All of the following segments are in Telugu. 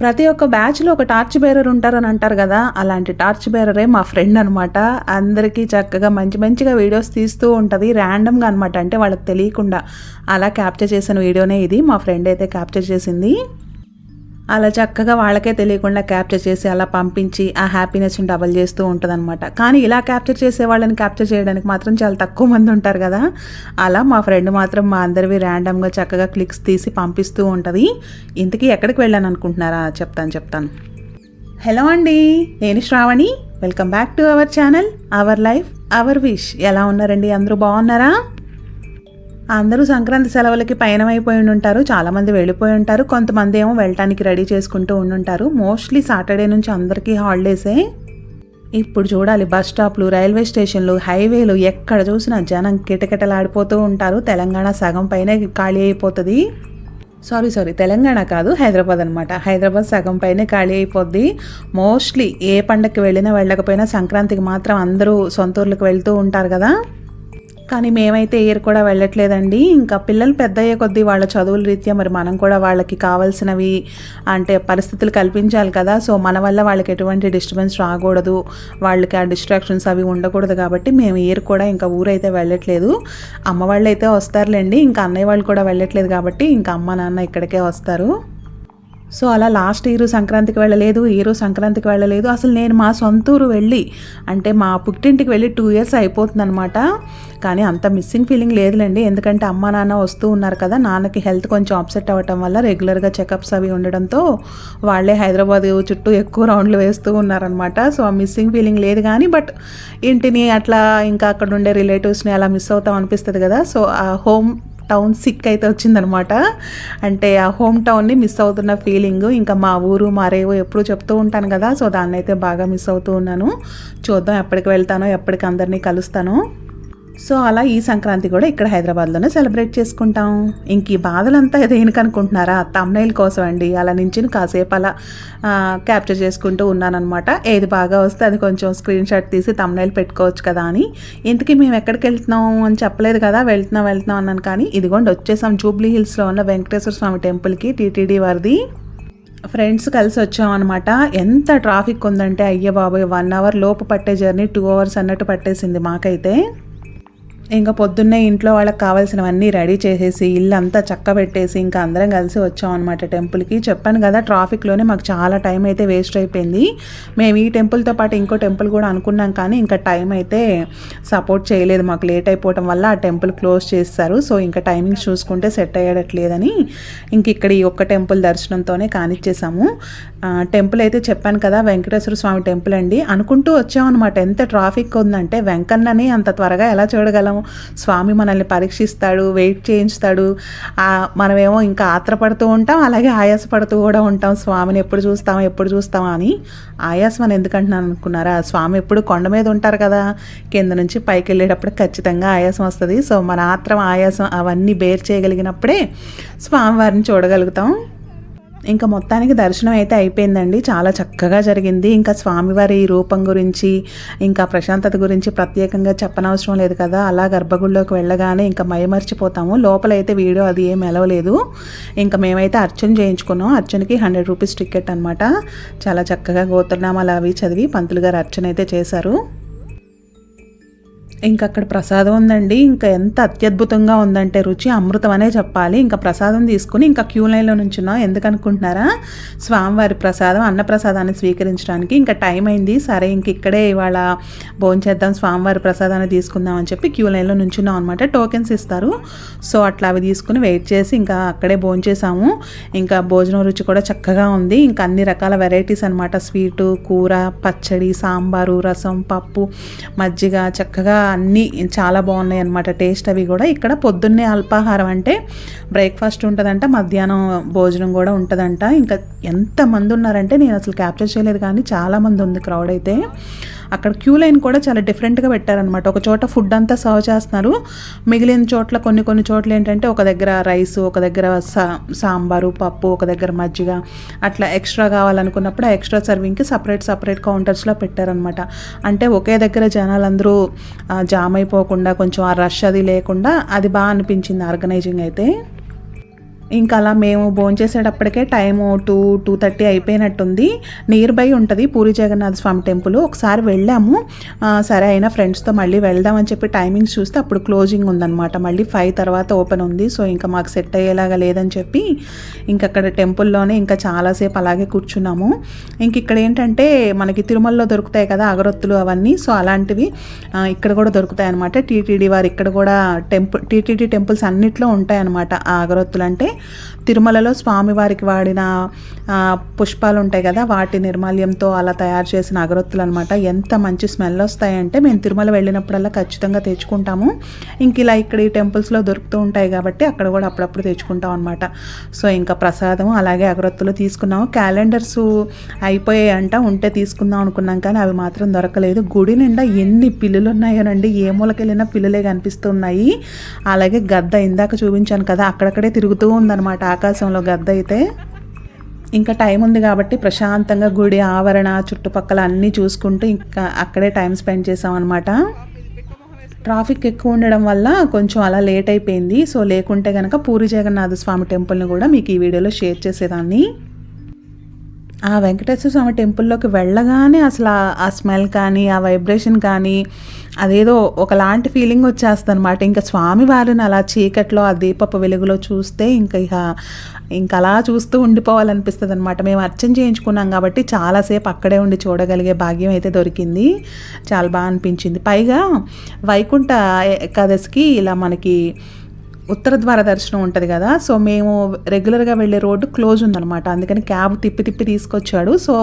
ప్రతి ఒక్క బ్యాచ్లో ఒక టార్చ్ బేరర్ ఉంటారని అంటారు కదా అలాంటి టార్చ్ బేరరే మా ఫ్రెండ్ అనమాట అందరికీ చక్కగా మంచి మంచిగా వీడియోస్ తీస్తూ ఉంటుంది ర్యాండమ్గా అనమాట అంటే వాళ్ళకి తెలియకుండా. అలా క్యాప్చర్ చేసిన వీడియోనే ఇది. మా ఫ్రెండ్ అయితే క్యాప్చర్ చేసింది. అలా చక్కగా వాళ్ళకే తెలియకుండా క్యాప్చర్ చేసి అలా పంపించి ఆ హ్యాపీనెస్ని డబల్ చేస్తూ ఉంటుందన్నమాట. కానీ ఇలా క్యాప్చర్ చేసే వాళ్ళని క్యాప్చర్ చేయడానికి మాత్రం చాలా తక్కువ మంది ఉంటారు కదా. అలా మా ఫ్రెండ్ మాత్రం మా అందరివి ర్యాండమ్గా చక్కగా క్లిక్స్ తీసి పంపిస్తూ ఉంటుంది. ఇంతకీ ఎక్కడికి వెళ్ళాను అనుకుంటున్నారా? చెప్తాను చెప్తాను. హలో అండి నేను Sravani. Welcome back to our channel our life our wish. ఎలా ఉన్నారండి? అందరూ బాగున్నారా? అందరూ సంక్రాంతి సెలవులకి పయనమైపోయి ఉంటారు చాలామంది వెళ్ళిపోయి ఉంటారు కొంతమంది ఏమో వెళ్ళటానికి రెడీ చేసుకుంటూ ఉండుంటారు. మోస్ట్లీ సాటర్డే నుంచి అందరికీ హాలిడేసే ఇప్పుడు చూడాలి బస్ స్టాప్లు రైల్వే స్టేషన్లు హైవేలు ఎక్కడ చూసినా జనం కిటకిటలాడిపోతూ ఉంటారు. తెలంగాణ సగం పైనే ఖాళీ అయిపోతుంది. సారీ సారీ తెలంగాణ కాదు హైదరాబాద్ అనమాట హైదరాబాద్ సగం పైనే ఖాళీ అయిపోద్ది. మోస్ట్లీ ఏ పండగకి వెళ్ళినా వెళ్ళకపోయినా సంక్రాంతికి మాత్రం అందరూ సొంత ఊర్లకు వెళ్తూ ఉంటారు కదా. కానీ మేమైతే ఇయర్ కూడా వెళ్ళట్లేదండి. ఇంకా పిల్లలు పెద్ద అయ్యే కొద్దీ వాళ్ళ చదువుల రీత్యా మరి మనం కూడా వాళ్ళకి కావాల్సినవి అంటే పరిస్థితులు కల్పించాలి కదా. సో మన వల్ల వాళ్ళకి ఎటువంటి డిస్టర్బెన్స్ రాకూడదు. వాళ్ళకి ఆ డిస్ట్రాక్షన్స్ అవి ఉండకూడదు కాబట్టి మేము ఇయర్ కూడా ఇంకా ఊరైతే వెళ్ళట్లేదు. అమ్మ వాళ్ళు అయితే వస్తారులేండి. ఇంకా అన్నయ్య వాళ్ళు కూడా వెళ్ళట్లేదు కాబట్టి ఇంకా అమ్మ నాన్న ఇక్కడికే వస్తారు. సో అలా లాస్ట్ ఇయర్ సంక్రాంతికి వెళ్ళలేదు ఇయర్ సంక్రాంతికి వెళ్ళలేదు. అసలు నేను మా సొంత ఊరు వెళ్ళి అంటే మా పుట్టింటికి వెళ్ళి టూ ఇయర్స్ అయిపోతుందనమాట కానీ అంత మిస్సింగ్ ఫీలింగ్ లేదులేండి. ఎందుకంటే అమ్మ నాన్న వస్తూ ఉన్నారు కదా నాన్నకి హెల్త్ కొంచెం అప్సెట్ అవ్వటం వల్ల రెగ్యులర్గా చెకప్స్ అవి ఉండడంతో వాళ్ళే హైదరాబాద్ చుట్టూ ఎక్కువ రౌండ్లు వేస్తూ ఉన్నారనమాట సో ఆ మిస్సింగ్ ఫీలింగ్ లేదు కానీ బట్ ఇంటిని అట్లా ఇంకా అక్కడ ఉండే రిలేటివ్స్ని అలా మిస్ అవుతాం అనిపిస్తుంది కదా. సో ఆ హోమ్ టౌన్ సిక్ అయితే వచ్చిందనమాట. అంటే ఆ హోమ్ టౌన్ని మిస్ అవుతున్న ఫీలింగ్ ఇంకా మా ఊరు మారేవో ఎప్పుడు చెప్తూ ఉంటాను కదా సో దాన్ని అయితే బాగా మిస్ అవుతూ ఉన్నాను. చూద్దాం ఎప్పటికి వెళ్తానో ఎప్పటికి అందరినీ కలుస్తాను. సో అలా ఈ సంక్రాంతి కూడా ఇక్కడ హైదరాబాద్లోనే సెలబ్రేట్ చేసుకుంటాం. ఇంక ఈ బాధలంతా దేనికి అనుకుంటున్నారా? తమ్నైల్ కోసం అండి. అలా నుంచి కాసేపు అలా క్యాప్చర్ చేసుకుంటూ ఉన్నానమాట ఏది బాగా వస్తే అది కొంచెం స్క్రీన్ షాట్ తీసి తమ్నైల్ పెట్టుకోవచ్చు కదా అని. ఇంతకీ మేము ఎక్కడికి వెళ్తున్నాం అని చెప్పలేదు కదా వెళ్తున్నాం వెళ్తున్నాం అన్నాను కానీ ఇదిగోండి వచ్చేసాం జూబ్లీ హిల్స్లో ఉన్న వెంకటేశ్వర స్వామి టెంపుల్కి టీటీడీ వారిది. ఫ్రెండ్స్ కలిసి వచ్చామన్నమాట ఎంత ట్రాఫిక్ ఉందంటే అయ్యే బాబోయ్ వన్ అవర్ లోపు పట్టే జర్నీ టూ అవర్స్ అన్నట్టు పట్టేసింది మాకైతే. ఇంకా పొద్దున్నే ఇంట్లో వాళ్ళకి కావాల్సినవన్నీ రెడీ చేసేసి ఇల్లు అంతా చక్క పెట్టేసి ఇంకా అందరం కలిసి వచ్చాం అనమాట టెంపుల్కి. చెప్పాను కదా ట్రాఫిక్లోనే మాకు చాలా టైం అయితే వేస్ట్ అయిపోయింది. మేము ఈ టెంపుల్తో పాటు ఇంకో టెంపుల్ కూడా అనుకున్నాం కానీ ఇంకా టైం అయితే సపోర్ట్ చేయలేదు. మాకు లేట్ అయిపోవడం వల్ల ఆ టెంపుల్ క్లోజ్ చేస్తారు సో ఇంకా టైమింగ్స్ చూసుకుంటే సెట్ అయ్యేటట్లేదని ఇంక ఇక్కడ ఈ ఒక్క టెంపుల్ దర్శనంతోనే కానిచ్చేసాము. టెంపుల్ అయితే చెప్పాను కదా వెంకటేశ్వర స్వామి టెంపుల్ అండి. అనుకుంటూ వచ్చామన్నమాట ఎంత ట్రాఫిక్ ఉందంటే వెంకన్నని అంత త్వరగా ఎలా చూడగలం? స్వామి మనల్ని పరీక్షిస్తాడు వెయిట్ చేయించుతాడు. మనమేమో ఇంకా ఆత్రపడుతూ ఉంటాం అలాగే ఆయాసపడుతూ కూడా ఉంటాం. స్వామిని ఎప్పుడు చూస్తామా ఎప్పుడు చూస్తామా అని ఆయాసం అని ఎందుకంటున్నాను అనుకున్నారా? స్వామి ఎప్పుడు కొండ మీద ఉంటారు కదా కింద నుంచి పైకి వెళ్ళేటప్పుడు ఖచ్చితంగా ఆయాసం వస్తుంది. సో మన ఆత్రం ఆయాసం అవన్నీ బేర్ చేయగలిగినప్పుడే స్వామివారిని చూడగలుగుతాం. ఇంకా మొత్తానికి దర్శనం అయితే అయిపోయిందండి. చాలా చక్కగా జరిగింది. ఇంకా స్వామివారి రూపం గురించి ఇంకా ప్రశాంతత గురించి ప్రత్యేకంగా చెప్పనవసరం లేదు కదా. అలా గర్భగుడిలోకి వెళ్ళగానే ఇంకా మయమర్చిపోతాము లోపలైతే వీడియో అది ఏం ఎలవలేదు. ఇంకా మేమైతే అర్చన చేయించుకున్నాం. అర్చనకి హండ్రెడ్ రూపీస్ టికెట్ అనమాట చాలా చక్కగా గోత్రనామాలు అవి చదివి పంతులు గారు అర్చన అయితే చేశారు. ఇంకా అక్కడ ప్రసాదం ఉందండి. ఇంకా ఎంత అత్యద్భుతంగా ఉందంటే రుచి అమృతం అనే చెప్పాలి. ఇంకా ప్రసాదం తీసుకుని ఇంకా క్యూ లైన్లో నుంచున్నాం. ఎందుకు అనుకుంటున్నారా స్వామివారి ప్రసాదం అన్న ప్రసాదాన్ని స్వీకరించడానికి ఇంకా టైం అయింది. సరే ఇంక ఇక్కడే ఇవాళ భోంచేద్దాం స్వామివారి ప్రసాదాన్ని తీసుకుందాం అని చెప్పి క్యూ లైన్లో నుంచున్నాం అనమాట టోకెన్స్ ఇస్తారు. సో అట్లా అవి తీసుకుని వెయిట్ చేసి ఇంకా అక్కడే భోంచేసాము ఇంకా భోజనం రుచి కూడా చక్కగా ఉంది. ఇంకా అన్ని రకాల వెరైటీస్ అనమాట స్వీటు కూర పచ్చడి సాంబారు రసం పప్పు మజ్జిగ చక్కగా అన్నీ చాలా బాగున్నాయి అనమాట టేస్ట్ అవి కూడా. ఇక్కడ పొద్దున్నే అల్పాహారం అంటే బ్రేక్ఫాస్ట్ ఉంటుందంట మధ్యాహ్నం భోజనం కూడా ఉంటుందంట. ఇంకా ఎంతమంది ఉన్నారంటే నేను అసలు క్యాప్చర్ చేయలేదు కానీ చాలామంది ఉంది క్రౌడ్ అయితే. అక్కడ క్యూ లైన్ కూడా చాలా డిఫరెంట్గా పెట్టారనమాట ఒక చోట ఫుడ్ అంతా సర్వ్ చేస్తున్నారు. మిగిలిన చోట్ల కొన్ని కొన్ని చోట్ల ఏంటంటే ఒక దగ్గర రైస్ ఒక దగ్గర సాంబారు పప్పు ఒక దగ్గర మజ్జిగ. అట్లా ఎక్స్ట్రా కావాలనుకున్నప్పుడు ఆ ఎక్స్ట్రా సర్వింగ్కి సపరేట్ సపరేట్ కౌంటర్స్లో పెట్టారనమాట అంటే ఒకే దగ్గర జనాలందరూ జామ్ అయిపోకుండా కొంచెం ఆ రష్ అది లేకుండా అది బాగా అనిపించింది ఆర్గనైజింగ్ అయితే. ఇంకా అలా మేము భోంచేసేటప్పటికే టైము టూ టూ థర్టీ అయిపోయినట్టుంది. నియర్ బై ఉంటుంది పూరి జగన్నాథ స్వామి టెంపుల్. ఒకసారి వెళ్ళాము. సరే అయినా ఫ్రెండ్స్తో మళ్ళీ వెళ్దామని చెప్పి టైమింగ్స్ చూస్తే అప్పుడు క్లోజింగ్ ఉందన్నమాట. మళ్ళీ ఫైవ్ తర్వాత ఓపెన్ ఉంది. సో ఇంకా మాకు సెట్ అయ్యేలాగా లేదని చెప్పి ఇంకా అక్కడ టెంపుల్లోనే ఇంకా చాలాసేపు అలాగే కూర్చున్నాము. ఇంక ఇక్కడ ఏంటంటే మనకి తిరుమలలో దొరుకుతాయి కదా అగరొత్తులు అవన్నీ. సో అలాంటివి ఇక్కడ కూడా దొరుకుతాయి అనమాట టీటీడీ వారు ఇక్కడ కూడా టెంపుల్ టీటీడీ టెంపుల్స్ అన్నిట్లో ఉంటాయి అనమాట ఆ అగరొత్తులు. అంటే తిరుమలలో స్వామివారికి వాడిన పుష్పాలు ఉంటాయి కదా వాటి నిర్మాల్యంతో అలా తయారు చేసిన అగరొత్తులు అనమాట ఎంత మంచి స్మెల్ వస్తాయంటే మేము తిరుమల వెళ్ళినప్పుడల్లా ఖచ్చితంగా తెచ్చుకుంటాము. ఇంక ఇలా ఇక్కడ ఈ టెంపుల్స్లో దొరుకుతూ ఉంటాయి కాబట్టి అక్కడ కూడా అప్పుడప్పుడు తెచ్చుకుంటాం అనమాట సో ఇంకా ప్రసాదం అలాగే అగరొత్తులు తీసుకున్నాము. క్యాలెండర్స్ అయిపోయాయి అంట ఉంటే తీసుకుందాం అనుకున్నాం. కానీ అవి మాత్రం దొరకలేదు. గుడి నిండా ఎన్ని పిల్లులు ఉన్నాయోనండి ఏ మూలకెళ్ళినా పిల్లులే కనిపిస్తున్నాయి. అలాగే గద్ద ఇందాక చూపించాను కదా అక్కడక్కడే తిరుగుతూ ఉందన్నమాట ఆకాశంలో గద్ద అయితే. ఇంకా టైం ఉంది కాబట్టి ప్రశాంతంగా గుడి ఆవరణ చుట్టుపక్కల అన్నీ చూసుకుంటూ ఇంకా అక్కడే టైం స్పెండ్ చేసాం అనమాట ట్రాఫిక్ ఎక్కువ ఉండడం వల్ల కొంచెం అలా లేట్ అయిపోయింది. సో లేకుంటే కనుక పూరి జగన్నాథ స్వామి టెంపుల్ని కూడా మీకు ఈ వీడియోలో షేర్ చేసేదాన్ని. ఆ వెంకటేశ్వర స్వామి టెంపుల్లోకి వెళ్ళగానే అసలు ఆ- స్మెల్ కానీ ఆ వైబ్రేషన్ కానీ అదేదో ఒకలాంటి ఫీలింగ్ వచ్చేస్తుంది అనమాట ఇంకా స్వామివారిని అలా చీకట్లో ఆ దీపపు వెలుగులో చూస్తే ఇంకా ఇక ఇంకా అలా చూస్తూ ఉండిపోవాలనిపిస్తుంది అనమాట మేము అర్చన చేయించుకున్నాం కాబట్టి చాలాసేపు అక్కడే ఉండి చూడగలిగే భాగ్యం అయితే దొరికింది. చాలా బాగా అనిపించింది. పైగా వైకుంఠ ఏకాదశికి ఇలా మనకి ఉత్తర ద్వార దర్శనం ఉంటుంది కదా సో మేము రెగ్యులర్గా వెళ్ళే రోడ్డు క్లోజ్ ఉందనమాట అందుకని క్యాబ్ తిప్పి తిప్పి తీసుకొచ్చాడు. సో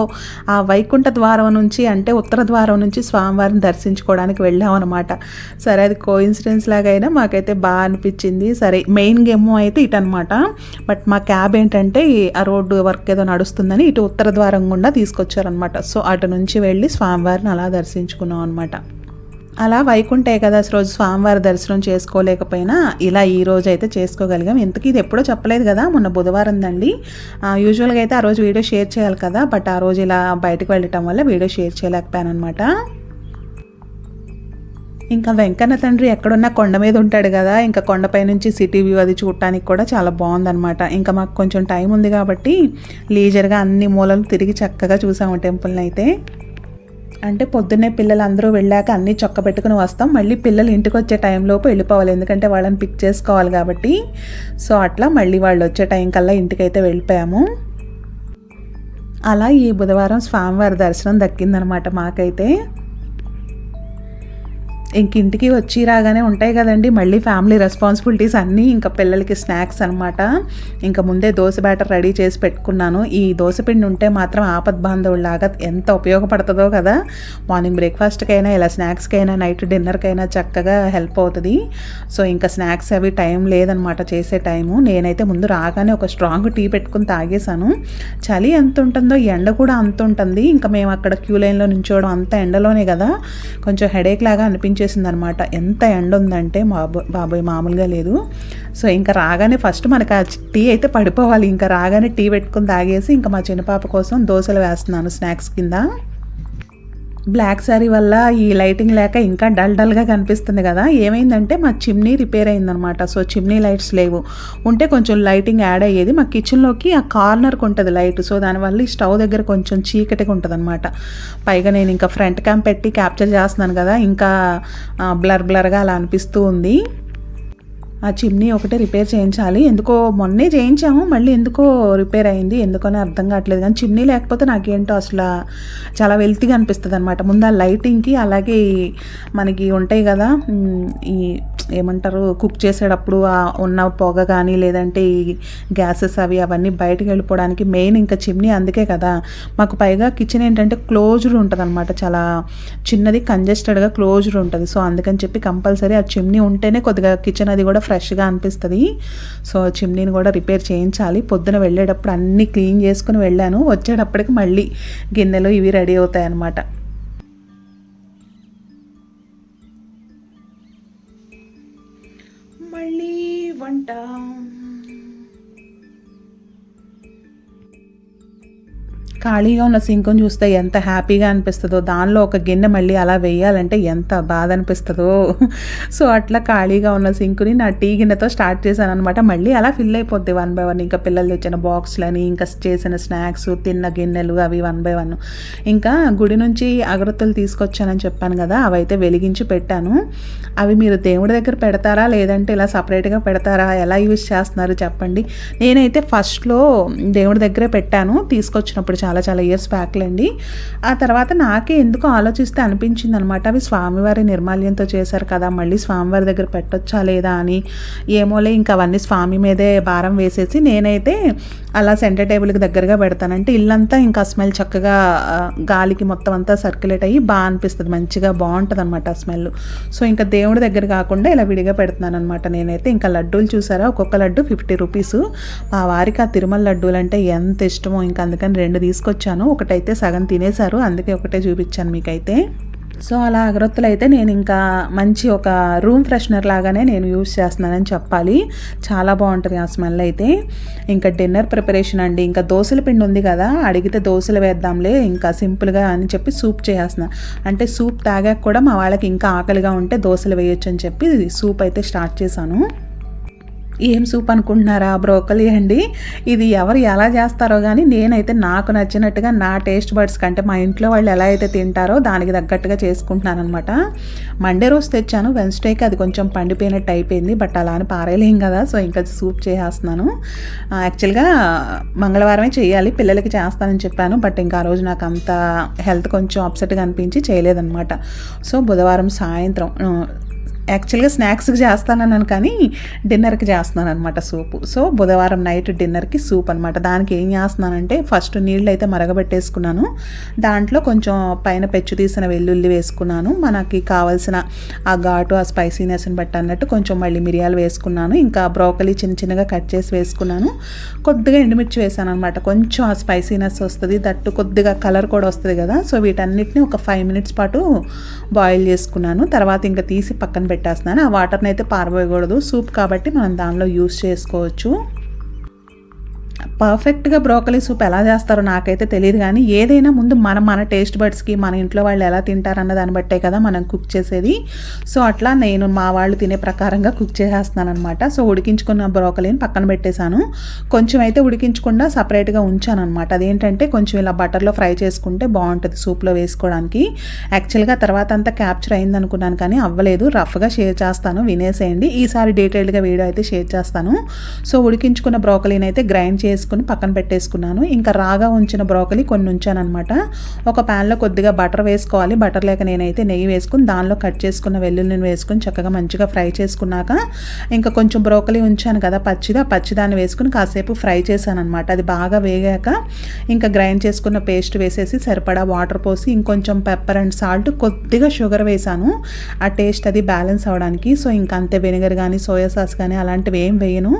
ఆ వైకుంఠ ద్వారం నుంచి అంటే ఉత్తర ద్వారం నుంచి స్వామివారిని దర్శించుకోవడానికి వెళ్ళామన్నమాట. సరే అది కోయిన్సిడెన్స్ లాగా అయినా మాకైతే బాగా అనిపించింది. సరే మెయిన్ గేమ్ అయితే ఇటు అనమాట బట్ మా క్యాబ్ ఏంటంటే ఆ రోడ్డు వర్క్ ఏదో నడుస్తుందని ఇటు ఉత్తర ద్వారం గుండా తీసుకొచ్చారనమాట సో అటు నుంచి వెళ్ళి స్వామివారిని అలా దర్శించుకున్నాం అనమాట అలా వైకుంఠ ఏకాదశి రోజు స్వామివారి దర్శనం చేసుకోలేకపోయినా ఇలా ఈ రోజు అయితే చేసుకోగలిగాం. ఇంతకీ ఇది ఎప్పుడో చెప్పలేదు కదా మొన్న బుధవారం దండి. ఆ, యూజువల్గా అయితే ఆ రోజు వీడియో షేర్ చేయాలి కదా బట్ ఆ రోజు ఇలా బయటకు వెళ్ళటం వల్ల వీడియో షేర్ చేయలేకపోయాను అనమాట ఇంకా వెంకన్న తండ్రి ఎక్కడున్నా కొండ మీద ఉంటాడు కదా ఇంకా కొండపై నుంచి సిటీ వ్యూ అది చూడటానికి కూడా చాలా బాగుందన్నమాట. ఇంకా మాకు కొంచెం టైం ఉంది కాబట్టి లీజర్గా అన్ని మూలలు తిరిగి చక్కగా చూసాము టెంపుల్ని అయితే. అంటే పొద్దున్నే పిల్లలు అందరూ వెళ్ళాక అన్నీ చొక్క పెట్టుకుని వస్తాం. మళ్ళీ పిల్లలు ఇంటికి వచ్చే టైంలోపు వెళ్ళిపోవాలి. ఎందుకంటే వాళ్ళని పిక్ చేసుకోవాలి కాబట్టి. సో అట్లా మళ్ళీ వాళ్ళు వచ్చే టైం కల్లా ఇంటికైతే వెళ్ళిపోయాము. అలా ఈ బుధవారం స్వామివారి దర్శనం దక్కిందనమాట మాకైతే. ఇంక ఇంటికి వచ్చి రాగానే ఉంటాయి కదండి. మళ్ళీ ఫ్యామిలీ రెస్పాన్సిబిలిటీస్ అన్నీ ఇంకా పిల్లలకి స్నాక్స్ అనమాట ఇంకా ముందే దోశ బ్యాటర్ రెడీ చేసి పెట్టుకున్నాను. ఈ దోశ పిండి ఉంటే మాత్రం ఆపద్ బాంధవులాగా ఎంత ఉపయోగపడుతుందో కదా. మార్నింగ్ బ్రేక్ఫాస్ట్కైనా ఇలా స్నాక్స్కైనా నైట్ డిన్నర్కైనా చక్కగా హెల్ప్ అవుతుంది. సో ఇంకా స్నాక్స్ అవి టైం లేదనమాట చేసే టైము నేనైతే ముందు రాగానే ఒక స్ట్రాంగ్ టీ పెట్టుకుని తాగేశాను. చలి ఎంత ఉంటుందో ఎండ కూడా అంత ఉంటుంది. ఇంకా మేము అక్కడ క్యూ లైన్లో నించోవడం అంత ఎండలోనే కదా. కొంచెం హెడేక్ లాగా అనిపించేసింది. అనమాట ఎంత ఎండ ఉందంటే బాబో బాబోయ్ మామూలుగా లేదు. సో ఇంకా రాగానే ఫస్ట్ మనకు ఆ టీ అయితే పడిపోవాలి. ఇంకా రాగానే టీ పెట్టుకుని తాగేసి ఇంకా మా చిన్న పాప కోసం దోశలు వేస్తున్నాను స్నాక్స్ కింద. బ్లాక్ శారీ వల్ల ఈ లైటింగ్ లేక ఇంకా డల్ డల్గా కనిపిస్తుంది కదా. ఏమైందంటే మా చిమ్నీ రిపేర్ అయిందనమాట సో చిమ్నీ లైట్స్ లేవు. ఉంటే కొంచెం లైటింగ్ యాడ్ అయ్యేది. మా కిచెన్లోకి ఆ కార్నర్కి ఉంటుంది లైట్. సో దానివల్ల ఈ స్టవ్ దగ్గర కొంచెం చీకటిగా ఉంటుంది అనమాట పైగా నేను ఇంకా ఫ్రంట్ క్యామ్ పెట్టి క్యాప్చర్ చేస్తున్నాను కదా. ఇంకా బ్లర్ బ్లర్గా అలా అనిపిస్తూ ఉంది. ఆ చిమ్నీ ఒకటే రిపేర్ చేయించాలి. ఎందుకో మొన్నే చేయించాము మళ్ళీ ఎందుకో రిపేర్ అయింది ఎందుకని అర్థం కావట్లేదు. కానీ చిమ్నీ లేకపోతే నాకేంటో అసలు చాలా వెల్తీగా అనిపిస్తుంది అనమాట ముందు ఆ లైటింగ్కి అలాగే మనకి ఉంటాయి కదా ఈ ఏమంటారు కుక్ చేసేటప్పుడు ఆ ఉన్న పొగ కానీ లేదంటే ఈ గ్యాసెస్ అవి అవన్నీ బయటకు వెళ్ళిపోవడానికి మెయిన్ ఇంకా చిమ్నీ అందుకే కదా. మాకు పైగా కిచెన్ ఏంటంటే క్లోజ్డ్ ఉంటుంది అనమాట చాలా చిన్నది కంజెస్టెడ్గా క్లోజ్డ్ ఉంటుంది. సో అందుకని చెప్పి కంపల్సరీ ఆ చిమ్నీ ఉంటేనే కొద్దిగా కిచెన్ అది కూడా ఫ్రెష్గా అనిపిస్తుంది. సో చిమ్నీని కూడా రిపేర్ చేయించాలి. పొద్దున వెళ్ళేటప్పుడు అన్నీ క్లీన్ చేసుకుని వెళ్ళాను. వచ్చేటప్పటికి మళ్ళీ గిన్నెలు ఇవి రెడీ అవుతాయి అన్నమాట ఖాళీగా ఉన్న సింకుని చూస్తే ఎంత హ్యాపీగా అనిపిస్తుందో. దానిలో ఒక గిన్నె మళ్ళీ అలా వేయాలంటే ఎంత బాధ అనిపిస్తుందో. సో అట్లా ఖాళీగా ఉన్న సింకుని నా టీ గిన్నెతో స్టార్ట్ చేశాను అనమాట మళ్ళీ అలా ఫిల్ అయిపోద్ది వన్ బై వన్. ఇంకా పిల్లలు తెచ్చిన బాక్స్లని ఇంకా చేసిన స్నాక్స్ తిన్న గిన్నెలు అవి వన్ బై వన్. ఇంకా గుడి నుంచి అగరత్తులు తీసుకొచ్చానని చెప్పాను కదా అవైతే వెలిగించి పెట్టాను. అవి మీరు దేవుడి దగ్గర పెడతారా లేదంటే ఇలా సపరేట్గా పెడతారా ఎలా యూజ్ చేస్తున్నారు చెప్పండి. నేనైతే ఫస్ట్లో దేవుడి దగ్గరే పెట్టాను. తీసుకొచ్చినప్పుడు చాలా చాలా చాలా ఇయర్స్ బ్యాక్లండి ఆ తర్వాత నాకే ఎందుకో ఆలోచిస్తే అనిపించింది అనమాట అవి స్వామివారి నిర్మాల్యంతో చేశారు కదా మళ్ళీ స్వామివారి దగ్గర పెట్టొచ్చా లేదా అని. ఏమోలే ఇంకా అవన్నీ స్వామి మీదే భారం వేసేసి నేనైతే అలా సెంటర్ టేబుల్కి దగ్గరగా పెడతానంటే ఇల్లంతా ఇంకా స్మెల్ చక్కగా గాలికి మొత్తం అంతా సర్క్యులేట్ అయ్యి బాగా అనిపిస్తుంది మంచిగా బాగుంటుంది అనమాట ఆ స్మెల్ సో ఇంకా దేవుడి దగ్గర కాకుండా ఇలా విడిగా పెడుతున్నాను అనమాట నేనైతే. ఇంకా లడ్డూలు చూసారా ఒక్కొక్క లడ్డు ఫిఫ్టీ రూపీస్ మా వారికి ఆ తిరుమల లడ్డూలు అంటే ఎంత ఇష్టమో ఇంకా అందుకని రెండు తీసుకొచ్చాను. ఒకటైతే సగం తినేశారు. అందుకే ఒకటే చూపించాను మీకైతే. సో అలా అగరొత్తులు అయితే నేను ఇంకా మంచి ఒక రూమ్ ఫ్రెషనర్ లాగానే నేను యూస్ చేస్తున్నానని చెప్పాలి. చాలా బాగుంటుంది ఆ స్మెల్ అయితే. ఇంకా డిన్నర్ ప్రిపరేషన్ అండి. ఇంకా దోశల పిండి ఉంది కదా అడిగితే దోశలు వేద్దాంలే ఇంకా సింపుల్గా అని చెప్పి సూప్ చేసేస్తున్నా. అంటే సూప్ తాగాక కూడా మా వాళ్ళకి ఇంకా ఆకలిగా ఉంటే దోశలు వేయొచ్చు అని చెప్పి సూప్ అయితే స్టార్ట్ చేశాను. ఏం సూప్ అనుకుంటున్నారా బ్రోకలీ అండి? ఇది ఎవరు ఎలా చేస్తారో కానీ నేనైతే నాకు నచ్చినట్టుగా నా టేస్ట్ బర్డ్స్ కంటే మా ఇంట్లో వాళ్ళు ఎలా అయితే తింటారో దానికి తగ్గట్టుగా చేసుకుంటున్నాను అనమాట మండే రోజు తెచ్చాను వెన్స్డేకి అది కొంచెం పండిపోయినట్టు అయిపోయింది బట్ అలా అని పారేయలేం కదా సో ఇంకా సూప్ చేసేస్తున్నాను. యాక్చువల్గా మంగళవారమే చేయాలి పిల్లలకి చేస్తానని చెప్పాను బట్ ఇంకా ఆ రోజు నాకు అంత హెల్త్ కొంచెం అప్సెట్గా అనిపించి చేయలేదన్నమాట. సో బుధవారం సాయంత్రం యాక్చువల్గా స్నాక్స్కి చేస్తానన్నాను కానీ డిన్నర్కి చేస్తున్నాను అనమాట సూపు. సో బుధవారం నైట్ డిన్నర్కి సూప్ అనమాట దానికి ఏం చేస్తున్నానంటే ఫస్ట్ నీళ్ళు అయితే మరగబెట్టేసుకున్నాను. దాంట్లో కొంచెం పైన పెచ్చు తీసిన వెల్లుల్లి వేసుకున్నాను. మనకి కావాల్సిన ఆ ఘాటు ఆ స్పైసీనెస్ని బట్టి అన్నట్టు కొంచెం మళ్ళీ మిరియాలు వేసుకున్నాను. ఇంకా బ్రోకలీ చిన్న చిన్నగా కట్ చేసి వేసుకున్నాను. కొద్దిగా ఎండుమిర్చి వేసాను అనమాట కొంచెం ఆ స్పైసీనెస్ వస్తుంది దట్టు కొద్దిగా కలర్ కూడా వస్తుంది కదా. సో వీటన్నిటిని ఒక ఫైవ్ మినిట్స్ పాటు బాయిల్ చేసుకున్నాను. తర్వాత ఇంకా తీసి పక్కన పెట్టేస్తున్నాను. ఆ వాటర్ని అయితే పారబోయకూడదు. సూప్ కాబట్టి మనం దానిలో యూస్ చేసుకోవచ్చు. పర్ఫెక్ట్గా బ్రోకలీ సూప్ ఎలా చేస్తారో నాకైతే తెలియదు కానీ ఏదైనా ముందు మనం మన టేస్ట్ బడ్స్కి మన ఇంట్లో వాళ్ళు ఎలా తింటారన్న దాన్ని బట్టే కదా మనం కుక్ చేసేది. సో అట్లా నేను మా వాళ్ళు తినే ప్రకారంగా కుక్ చేసేస్తున్నాను అనమాట సో ఉడికించుకున్న బ్రోకలీని పక్కన పెట్టేశాను. కొంచెం అయితే ఉడికించకుండా సపరేట్గా ఉంచాను అనమాట అదేంటంటే కొంచెం ఇలా బటర్లో ఫ్రై చేసుకుంటే బాగుంటుంది సూప్లో వేసుకోవడానికి. యాక్చువల్గా తర్వాత అంతా క్యాప్చర్ అయింది అనుకున్నాను కానీ అవ్వలేదు. రఫ్గా షేర్ చేస్తాను వినేసేయండి. ఈసారి డీటెయిల్డ్గా వీడియో అయితే షేర్ చేస్తాను. సో ఉడికించుకున్న బ్రోకలీని అయితే గ్రైండ్ చేసుకుని పక్కన పెట్టేసుకున్నాను. ఇంకా రాగా ఉంచిన బ్రోకలీ కొన్ని ఉంచాను అనమాట ఒక ప్యాన్లో కొద్దిగా బటర్ వేసుకోవాలి. బటర్ లేక నేనైతే నెయ్యి వేసుకుని దానిలో కట్ చేసుకున్న వెల్లుల్లిని వేసుకుని చక్కగా మంచిగా ఫ్రై చేసుకున్నాక ఇంకా కొంచెం బ్రోకలీ ఉంచాను కదా పచ్చిది ఆ పచ్చిదాన్ని వేసుకుని కాసేపు ఫ్రై చేశాను అనమాట అది బాగా వేగాక ఇంకా గ్రైండ్ చేసుకున్న పేస్ట్ వేసేసి సరిపడా వాటర్ పోసి ఇంకొంచెం పెప్పర్ అండ్ సాల్ట్ కొద్దిగా షుగర్ వేసాను ఆ టేస్ట్ అది బ్యాలెన్స్ అవడానికి. సో ఇంకా అంతే వెనిగర్ కానీ సోయా సాస్ కానీ అలాంటివి ఏం వేయను.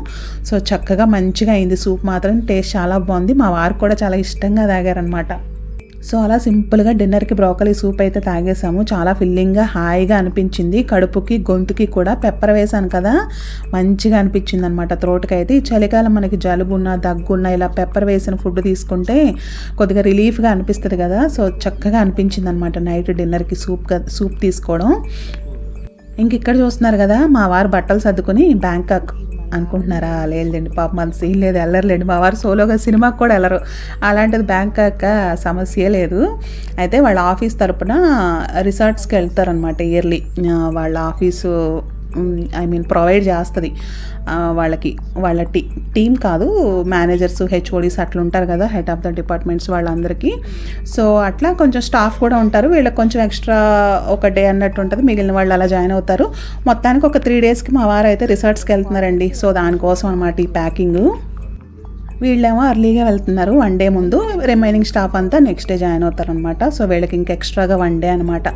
సో చక్కగా మంచిగా అయింది సూప్ మాత్రం టేస్ట్ చాలా బాగుంది. మా వారు కూడా చాలా ఇష్టంగా తాగారనమాట సో అలా సింపుల్గా డిన్నర్కి బ్రోకలీ సూప్ అయితే తాగేసాము. చాలా ఫిల్లింగ్గా హాయిగా అనిపించింది. కడుపుకి గొంతుకి కూడా పెప్పర్ వేసాను కదా మంచిగా అనిపించింది అనమాట త్రోట్కి అయితే ఈ చలికాలం మనకి జలుబు ఉన్న దగ్గున్న ఇలా పెప్పర్ వేసిన ఫుడ్ తీసుకుంటే కొద్దిగా రిలీఫ్గా అనిపిస్తుంది కదా. సో చక్కగా అనిపించింది అనమాట నైట్ డిన్నర్కి సూప్ సూప్ తీసుకోవడం. ఇంక ఇక్కడ చూస్తున్నారు కదా మా వారు బట్టలు సర్దుకుని బ్యాంకాక్ అనుకుంటున్నారా? లేదండి పాప మన సీన్ లేదు వెళ్ళరులేండి మా వారు సోలోగా సినిమాకి కూడా వెళ్ళరు అలాంటిది బ్యాంకాక్ సమస్య లేదు. అయితే వాళ్ళ ఆఫీస్ తరపున రిసార్ట్స్కి వెళ్తారనమాట ఇయర్లీ. వాళ్ళ ఆఫీసు ఐ మీన్ ప్రొవైడ్ చేస్తుంది. వాళ్ళకి వాళ్ళ టీ టీం కాదు మేనేజర్స్ హెచ్ఓడీస్ అట్లా ఉంటారు కదా హెడ్ ఆఫ్ ద డిపార్ట్మెంట్స్ వాళ్ళందరికీ. సో అట్లా కొంచెం స్టాఫ్ కూడా ఉంటారు. వీళ్ళకి కొంచెం ఎక్స్ట్రా ఒక డే అన్నట్టు ఉంటుంది. మిగిలిన వాళ్ళు అలా జాయిన్ అవుతారు. మొత్తానికి ఒక త్రీ డేస్కి మా వారు అయితే రిసార్ట్స్కి వెళ్తున్నారండి. సో దానికోసం అనమాట ఈ ప్యాకింగ్ వీళ్ళేమో అర్లీగా వెళ్తున్నారు వన్ డే ముందు రిమైనింగ్ స్టాఫ్ అంతా నెక్స్ట్ డే జాయిన్ అవుతారనమాట సో వీళ్ళకి ఇంకా ఎక్స్ట్రాగా వన్ డే అనమాట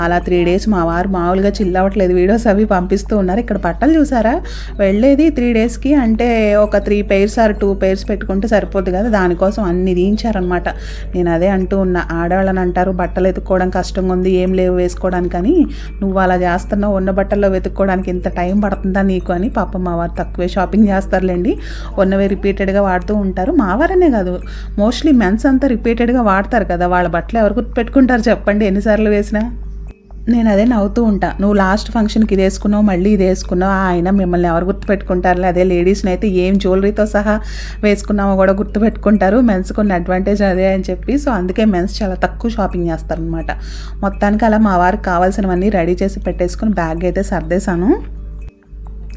అలా త్రీ డేస్ మా వారు మామూలుగా చిల్ అవ్వట్లేదు. వీడియోస్ అవి పంపిస్తూ ఉన్నారు. ఇక్కడ బట్టలు చూసారా? వెళ్ళేది త్రీ డేస్కి అంటే ఒక three pairs or two pairs పెట్టుకుంటే సరిపోద్ది కదా. దానికోసం అన్ని దించారనమాట నేను అదే అంటూ ఉన్నా. ఆడవాళ్ళని అంటారు బట్టలు ఎత్తుక్కోవడం కష్టంగా ఉంది ఏం లేవు వేసుకోవడానికి అని. నువ్వు అలా చేస్తున్నావు ఉన్న బట్టల్లో వెతుక్కోవడానికి ఇంత టైం పడుతుందా నీకు అని. పాపం మా వారు తక్కువే షాపింగ్ చేస్తారులేండి. ఉన్నవి రిపీటెడ్గా వాడుతూ వాడుతూ ఉంటారు. మా వారనే కాదు. మోస్ట్లీ మెన్స్ అంతా రిపీటెడ్గా వాడతారు కదా. వాళ్ళ బట్టలు ఎవరు గుర్తుపెట్టుకుంటారు చెప్పండి ఎన్నిసార్లు వేసినా? నేను అదే నవ్వుతూ ఉంటా. నువ్వు లాస్ట్ ఫంక్షన్కి ఇది వేసుకున్నావు మళ్ళీ ఇది వేసుకున్నావు. ఆయన మిమ్మల్ని ఎవరు గుర్తుపెట్టుకుంటారులే? అదే లేడీస్ని అయితే ఏం జ్యువెలరీతో సహా వేసుకున్నామో కూడా గుర్తుపెట్టుకుంటారు. మెన్స్ కొన్ని అడ్వాంటేజ్ అదే అని చెప్పి. సో అందుకే మెన్స్ చాలా తక్కువ షాపింగ్ చేస్తారనమాట మొత్తానికి అలా మా వారికి కావాల్సినవన్నీ రెడీ చేసి పెట్టేసుకుని బ్యాగ్ అయితే సర్దేశాను.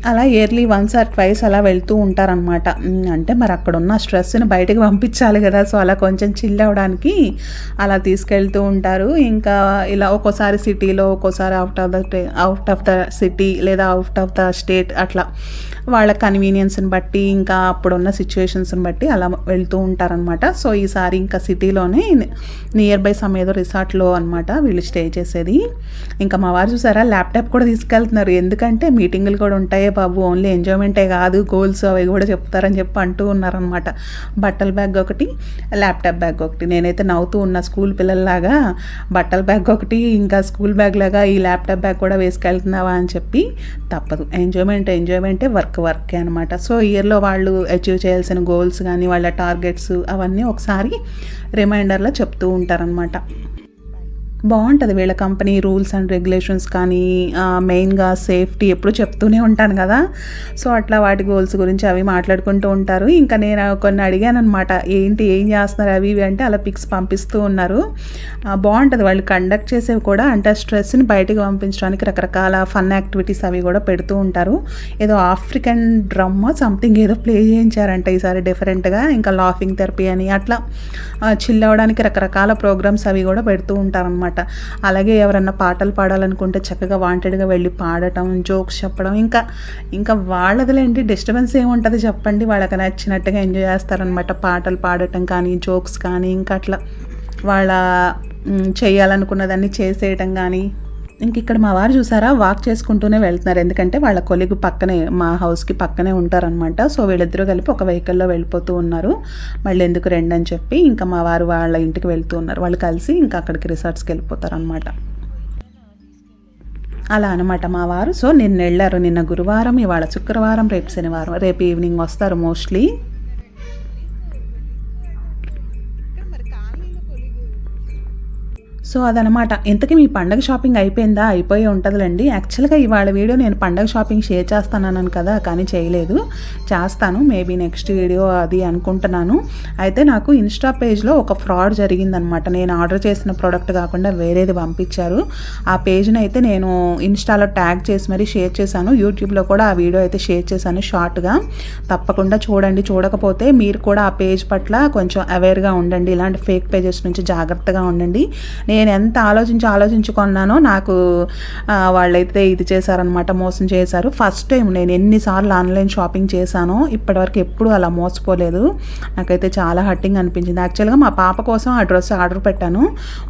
అలా ఇయర్లీ వన్స్ ఆర్ ట్వైస్ అలా వెళ్తూ ఉంటారనమాట అంటే మరి అక్కడ ఉన్న స్ట్రెస్ని బయటకు పంపించాలి కదా సో అలా కొంచెం చిల్ అవ్వడానికి అలా తీసుకెళ్తూ ఉంటారు. ఇంకా ఇలా ఒక్కోసారి సిటీలో ఒక్కోసారి out of the out of the city లేదా అవుట్ ఆఫ్ ద స్టేట్ అట్లా వాళ్ళ కన్వీనియన్స్ని బట్టి ఇంకా అప్పుడున్న సిచ్యువేషన్స్ని బట్టి అలా వెళ్తూ ఉంటారనమాట సో ఈసారి ఇంకా సిటీలోనే నియర్ బై సమ్ ఏదో రిసార్ట్లో అనమాట వీళ్ళు స్టే చేసేది. ఇంకా మా వారు చూసారా ల్యాప్టాప్ కూడా తీసుకెళ్తున్నారు. ఎందుకంటే మీటింగులు కూడా ఉంటాయి బాబు ఓన్లీ ఎంజాయ్మెంటే కాదు గోల్స్ అవి కూడా చెప్తారని చెప్పి అంటూ ఉన్నారనమాట బట్టల బ్యాగ్ ఒకటి ల్యాప్టాప్ బ్యాగ్ ఒకటి. నేనైతే నవ్వుతూ ఉన్న స్కూల్ పిల్లల్లాగా బట్టల బ్యాగ్ ఒకటి ఇంకా స్కూల్ బ్యాగ్ లాగా ఈ ల్యాప్టాప్ బ్యాగ్ కూడా వేసుకెళ్తున్నావా అని చెప్పి తప్పదు. ఎంజాయ్మెంట్ ఎంజాయ్మెంటే వర్క్ వర్కే అనమాట సో ఇయర్లో వాళ్ళు అచీవ్ చేయాల్సిన గోల్స్ కానీ వాళ్ళ టార్గెట్స్ అవన్నీ ఒకసారి రిమైండర్లో చెప్తూ ఉంటారనమాట బాగుంటుంది వీళ్ళ కంపెనీ రూల్స్ అండ్ రెగ్యులేషన్స్ కానీ మెయిన్గా సేఫ్టీ ఎప్పుడు చెప్తూనే ఉంటాను కదా. సో అట్లా వాటి గోల్స్ గురించి అవి మాట్లాడుకుంటూ ఉంటారు. ఇంకా నేను కొన్ని అడిగాను అనమాట ఏంటి ఏం చేస్తున్నారు అవి ఇవి అంటే అలా పిక్స్ పంపిస్తూ ఉన్నారు. బాగుంటుంది వాళ్ళు కండక్ట్ చేసేవి కూడా అంటే స్ట్రెస్ని బయటకు పంపించడానికి రకరకాల ఫన్ యాక్టివిటీస్ అవి కూడా పెడుతూ ఉంటారు. ఏదో ఆఫ్రికన్ డ్రమ్ సంథింగ్ ఏదో ప్లే చేయించారంట ఈసారి డిఫరెంట్గా ఇంకా లాఫింగ్ థెరపీ అని అట్లా చిల్ అవ్వడానికి రకరకాల ప్రోగ్రామ్స్ అవి కూడా పెడుతూ ఉంటారనమాట అనమాట. అలాగే ఎవరన్నా పాటలు పాడాలనుకుంటే చక్కగా వాంటెడ్గా వెళ్ళి పాడటం జోక్స్ చెప్పడం ఇంకా ఇంకా వాళ్ళదిలేండి డిస్టర్బెన్స్ ఏముంటుంది చెప్పండి. వాళ్ళకి నచ్చినట్టుగా ఎంజాయ్ చేస్తారనమాట. పాటలు పాడటం కానీ జోక్స్ కానీ ఇంకా అట్లా వాళ్ళ చేయాలనుకున్నదాన్ని చేసేయటం కానీ. ఇంక ఇక్కడ మా వారు చూసారా వాక్ చేసుకుంటూనే వెళ్తున్నారు. ఎందుకంటే వాళ్ళ కొలిగు పక్కనే మా హౌస్కి పక్కనే ఉంటారనమాట సో వీళ్ళిద్దరూ కలిపి ఒక వెహికల్లో వెళ్ళిపోతూ ఉన్నారు. మళ్ళీ ఎందుకు రెండని అని చెప్పి ఇంకా మా వారు వాళ్ళ ఇంటికి వెళ్తూ ఉన్నారు. వాళ్ళు కలిసి ఇంకా అక్కడికి రిసార్ట్స్కి వెళ్ళిపోతారనమాట అలా అనమాట మా వారు. సో నిన్న వెళ్ళారు. నిన్న గురువారం ఇవాళ శుక్రవారం రేపు శనివారం. రేపు ఈవినింగ్ వస్తారు మోస్ట్లీ సో అదనమాట. ఇంతకీ మీ పండగ షాపింగ్ అయిపోయిందా? అయిపోయి ఉంటుందిలేండి. యాక్చువల్గా ఇవాళ వీడియో నేను పండగ షాపింగ్ షేర్ చేస్తానన్నాను కదా కానీ చేయలేదు. చేస్తాను మేబీ నెక్స్ట్ వీడియో అది అనుకుంటున్నాను. అయితే నాకు ఇన్స్టా పేజ్లో ఒక ఫ్రాడ్ జరిగిందనమాట. నేను ఆర్డర్ చేసిన ప్రోడక్ట్ కాకుండా వేరేది పంపించారు. ఆ పేజ్ని అయితే నేను ఇన్స్టాలో ట్యాగ్ చేసి మరీ షేర్ చేశాను. యూట్యూబ్లో కూడా ఆ వీడియో అయితే షేర్ చేశాను షార్ట్గా. తప్పకుండా చూడండి. చూడకపోతే మీరు కూడా ఆ పేజ్ పట్ల కొంచెం అవేర్గా ఉండండి. ఇలాంటి ఫేక్ పేజెస్ నుంచి జాగ్రత్తగా ఉండండి. నేను ఎంత ఆలోచించి ఆలోచించుకున్నానో నాకు వాళ్ళైతే ఇది చేశారనమాట మోసం చేశారు. ఫస్ట్ టైం నేను ఎన్నిసార్లు ఆన్లైన్ షాపింగ్ చేశానో ఇప్పటివరకు ఎప్పుడు అలా మోసపోలేదు. నాకైతే చాలా హట్టింగ్ అనిపించింది. యాక్చువల్గా మా పాప కోసం ఆ డ్రెస్ ఆర్డర్ పెట్టాను.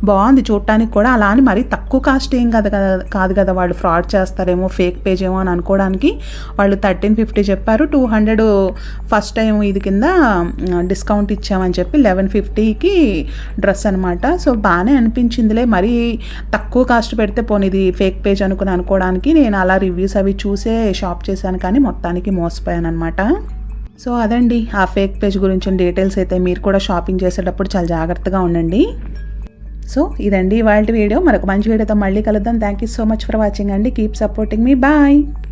బాగుంది చూడటానికి కూడా. అలా అని మరీ తక్కువ కాస్ట్ ఏం కదా కాదు కదా వాళ్ళు ఫ్రాడ్ చేస్తారేమో ఫేక్ పేజ్ ఏమో అని అనుకోవడానికి వాళ్ళు థర్టీన్ ఫిఫ్టీ చెప్పారు. టూ హండ్రెడ్ ఫస్ట్ టైం ఇది కింద డిస్కౌంట్ ఇచ్చామని చెప్పి లెవెన్ ఫిఫ్టీకి డ్రెస్ అనమాట సో బాగానే అనిపించింది. అనిపించిందిలే. మరీ తక్కువ కాస్ట్ పెడితే పోనిది ఫేక్ పేజ్ అనుకుని అనుకోవడానికి నేను అలా రివ్యూస్ అవి చూసే షాప్ చేశాను కానీ మొత్తానికి మోసపోయాను అనమాట సో అదండి ఆ ఫేక్ పేజ్ గురించి డీటెయిల్స్ అయితే మీరు కూడా షాపింగ్ చేసేటప్పుడు చాలా జాగ్రత్తగా ఉండండి. సో ఇదండి వాళ్ళ వీడియో. మరొక మంచి వీడియోతో మళ్ళీ కలుద్దాం. Thank you so much for watching అండి. కీప్ సపోర్టింగ్ మీ బాయ్